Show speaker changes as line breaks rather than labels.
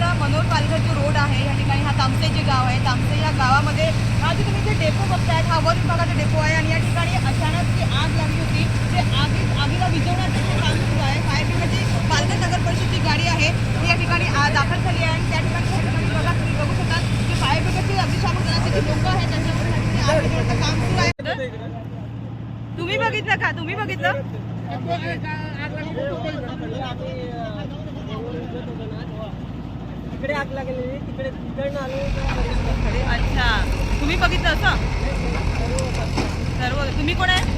आता मनोर पालघर जो रोड आहे. या ठिकाणी हा तामसे जे गाव आहे. तामसे या गावामध्ये हा जो तुम्ही जे डेपो बघतायत हा वन विभागाचा डेपो आहे आणि या ठिकाणी अचानक जी आग लागली होती ते आगी आगीला विजवण्याचं जे काम सुरू आहे. फायर ब्रिगेडची पालघर नगर परिषदची गाडी आहे. ती या ठिकाणी आ- दाखल झाली आहे आणि त्या ठिकाणी बघा तुम्ही बघू शकता की फायर ब्रिगेडची अग्निशामक दलाचे जे लोक आहेत त्यांच्याकडून आग विजवण्याचं काम सुरू आहे. तुम्ही बघितलं का? तुम्ही बघितलं?
तिकडे आग लागलेली तिकडे तिकडनं आलो खडे
अच्छा. तुम्ही बघितलं असं? सर्व तुम्ही कोण आहे?